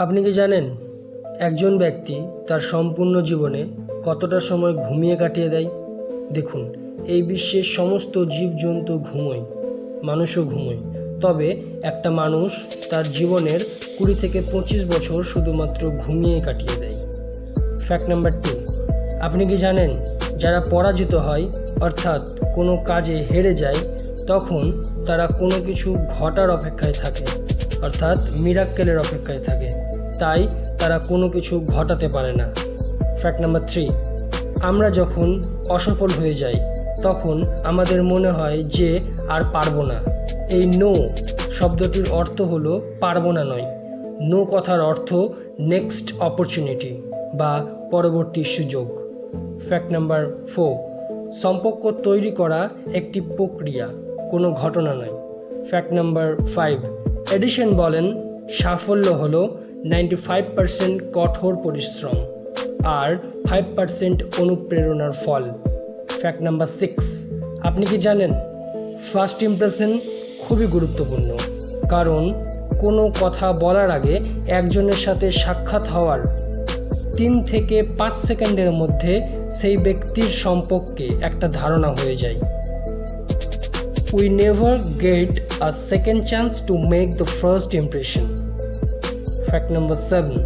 আপনি কি জানেন, একজন ব্যক্তি তার সম্পূর্ণ জীবনে কতটা সময় ঘুমিয়ে কাটিয়ে দেয়? দেখুন, এই বিশ্বের সমস্ত জীবজন্তু ঘুমোয়, মানুষও ঘুমোয়। তবে একটা মানুষ তার জীবনের কুড়ি থেকে পঁচিশ বছর শুধুমাত্র ঘুমিয়ে কাটিয়ে দেয়। ফ্যাক্ট নাম্বার টু আপনি কি জানেন, যারা পরাজিত হয়, অর্থাৎ কোনো কাজে হেরে যায়, তখন তারা কোনো কিছু ঘটার অপেক্ষায় থাকে, অর্থাৎ মিরাক্কেলের অপেক্ষায় থাকে। তাই তারা কোনো কিছু ঘটাতে পারে না। ফ্যাক্ট নাম্বার থ্রি আমরা যখন অসফল হয়ে যাই, তখন আমাদের মনে হয় যে আর পারব না। এই নো শব্দটির অর্থ হলো পারব না নয়। নো কথার অর্থ নেক্সট অপরচুনিটি বা পরবর্তী সুযোগ। ফ্যাক্ট নাম্বার ফোর সম্পর্ক তৈরি করা একটি প্রক্রিয়া, কোনো ঘটনা নয়। ফ্যাক্ট নাম্বার ফাইভ এডিশন বলেন, সাফল্য হল নাইনটি ফাইভ পার্সেন্ট কঠোর পরিশ্রম আর ফাইভ পার্সেন্ট অনুপ্রেরণার ফল। ফ্যাক্ট নাম্বার সিক্স আপনি কি জানেন? ফার্স্ট ইমপ্রেশন খুবই গুরুত্বপূর্ণ, কারণ কোনো কথা বলার আগে একজনের সাথে সাক্ষাৎ হওয়ার তিন থেকে পাঁচ সেকেন্ডের মধ্যে সেই ব্যক্তির সম্পর্কে একটা ধারণা হয়ে যায়। We never get a second chance to make the first impression fact number seven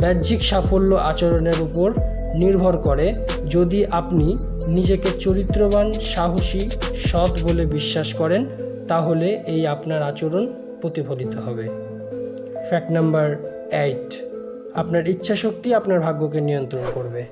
বাহ্যিক সাফল্য আচরণের উপর নির্ভর করে যদি আপনি নিজেকে চরিত্রবান, সাহসী, সৎ বলে বিশ্বাস করেন, তাহলে এই আপনার আচরণ প্রতিফলিত হবে। ফ্যাক্ট নাম্বার এইট আপনার ইচ্ছাশক্তি আপনার ভাগ্যকে নিয়ন্ত্রণ করবে।